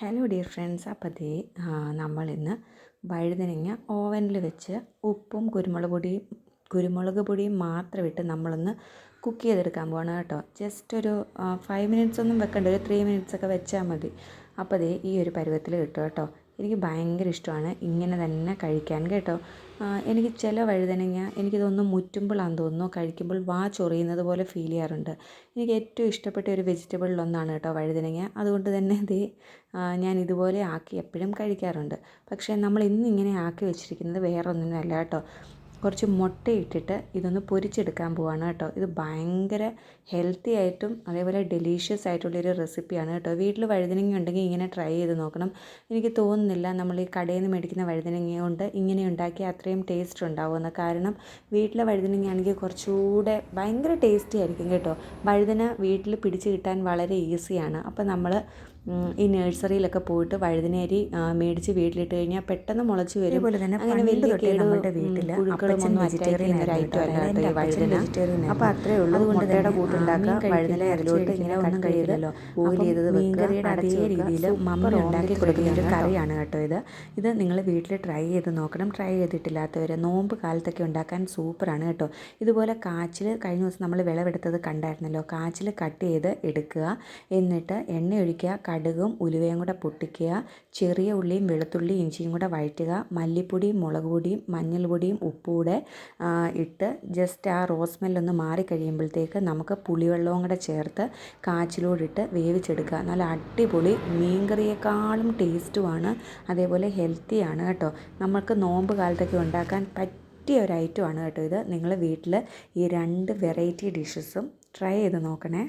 Hello dear friends അപ്പോൾ ദേ നമ്മളിന്ന് വഴുതനങ്ങ ഓവനിൽ വെച്ച് ഉപ്പും കുരുമുളക് പൊടിയും കുരുമുളക് പൊടിയും മാത്രം ഇട്ട് നമ്മളൊന്ന് കുക്ക് ചെയ്തെടുക്കാൻ പോകണം കേട്ടോ. ജസ്റ്റ് ഒരു ഫൈവ് മിനിറ്റ്സ് ഒന്നും വെക്കണ്ട. ഒരു ത്രീ മിനിറ്റ്സ് ഒക്കെ വെച്ചാൽ മതി. അപ്പോൾ ദേ ഈ ഒരു പരുവത്തിൽ കിട്ടും കേട്ടോ. എനിക്ക് ഭയങ്കര ഇഷ്ടമാണ് ഇങ്ങനെ തന്നെ കഴിക്കാൻ കേട്ടോ. എനിക്ക് ചില വഴുതനങ്ങ എനിക്കിതൊന്ന് മുറ്റുമ്പോഴാണെന്ന് തോന്നുന്നു. കഴിക്കുമ്പോൾ വാ ചൊറിയുന്നത് പോലെ ഫീൽ ചെയ്യാറുണ്ട്. എനിക്ക് ഏറ്റവും ഇഷ്ടപ്പെട്ട ഒരു വെജിറ്റബിളിലൊന്നാണ് കേട്ടോ വഴുതനങ്ങ. അതുകൊണ്ട് തന്നെ ദേ ഞാൻ ഇതുപോലെ ആക്കി എപ്പോഴും കഴിക്കാറുണ്ട്. പക്ഷേ നമ്മൾ ഇന്ന് ഇങ്ങനെ ആക്കി വെച്ചിരിക്കുന്നത് വേറെ ഒന്നിനല്ല കേട്ടോ. കുറച്ച് മുട്ടയിട്ടിട്ട് ഇതൊന്ന് പൊരിച്ചെടുക്കാൻ പോവാണ് കേട്ടോ. ഇത് ഭയങ്കര ഹെൽത്തി ആയിട്ടും അതേപോലെ ഡെലീഷ്യസ് ആയിട്ടുള്ളൊരു റെസിപ്പിയാണ് കേട്ടോ. വീട്ടിൽ വഴുതനങ്ങ ഉണ്ടെങ്കിൽ ഇങ്ങനെ ട്രൈ ചെയ്ത് നോക്കണം. എനിക്ക് തോന്നുന്നില്ല നമ്മൾ ഈ കടയിൽ നിന്ന് മേടിക്കുന്ന വഴുതനങ്ങ കൊണ്ട് ഇങ്ങനെ ഉണ്ടാക്കിയാൽ അത്രയും ടേസ്റ്റ് ഉണ്ടാവുമെന്ന്. കാരണം വീട്ടിലെ വഴുതനങ്ങ ആണെങ്കിൽ കുറച്ചുകൂടെ ഭയങ്കര ടേസ്റ്റി ആയിരിക്കും കേട്ടോ. വഴുതന വീട്ടിൽ പിടിച്ച് കിട്ടാൻ വളരെ ഈസിയാണ് അപ്പോൾ നമ്മൾ ഈ നഴ്സറിയിലൊക്കെ പോയിട്ട് വഴുതനരി മേടിച്ച് വീട്ടിലിട്ട് കഴിഞ്ഞാൽ പെട്ടെന്ന് മുളച്ച് വരും. അങ്ങനെ വലിയ തൊട്ടേ നമ്മുടെ കേട് വെജിറ്റേറിയൻ ഒരു ഐറ്റം അല്ല കേട്ടോ. ഈ. വഴുതന. അപ്പോൾ ആയിരുന്നു. അത്രേ ഉള്ളൂ. അതുകൊണ്ട് മുട്ടയുടെ കൂട്ടുണ്ടാക്കുക വഴുതന അതിലോട്ട് ഇങ്ങനെ ഒന്നും കഴിയില്ലല്ലോ ബോയിൽ ചെയ്തത് മീൻകറിയുടെ അതേ രീതിയിൽ മമ്മ ഉണ്ടാക്കി ഉണ്ടാക്കി കൊടുക്കുന്ന ഒരു കറിയാണ് കേട്ടോ ഇത്. ഇത് നിങ്ങൾ വീട്ടിൽ ട്രൈ ചെയ്ത് നോക്കണം. ട്രൈ ചെയ്തിട്ടില്ലാത്തവർ നോമ്പ് കാലത്തൊക്കെ ഉണ്ടാക്കാൻ സൂപ്പറാണ് കേട്ടോ. ഇതുപോലെ കാച്ചിൽ കഴിഞ്ഞ ദിവസം നമ്മൾ വിളവെടുത്തത് കണ്ടായിരുന്നല്ലോ. കാച്ചിൽ കട്ട് ചെയ്ത് എടുക്കുക. എന്നിട്ട് എണ്ണ ഒഴിക്കുക. കടുകും ഉലുവയും കൂടെ പൊട്ടിക്കുക. ചെറിയ ഉള്ളിയും വെളുത്തുള്ളിയും ഇഞ്ചിയും കൂടെ വഴറ്റുക. മല്ലിപ്പൊടിയും മുളക് പൊടിയും മഞ്ഞൾപ്പൊടിയും ഉപ്പും കൂടെ ഇട്ട് ജസ്റ്റ് ആ റോസ് സ്മെല്ലൊന്ന് മാറി കഴിയുമ്പോഴത്തേക്ക് നമുക്ക് പുളിവെള്ളവും കൂടെ ചേർത്ത് കാച്ചിലോടിട്ട് വേവിച്ചെടുക്കുക. നല്ല അടിപൊളി മീൻകറിയേക്കാളും ടേസ്റ്റുമാണ് അതേപോലെ ഹെൽത്തിയാണ് കേട്ടോ. നമുക്ക് നോമ്പ് കാലത്തൊക്കെ ഉണ്ടാക്കാൻ പറ്റിയ ഒരു ഐറ്റമാണ് കേട്ടോ ഇത്. നിങ്ങൾ വീട്ടിൽ ഈ രണ്ട് വെറൈറ്റി ഡിഷസും ട്രൈ ചെയ്ത് നോക്കണേ.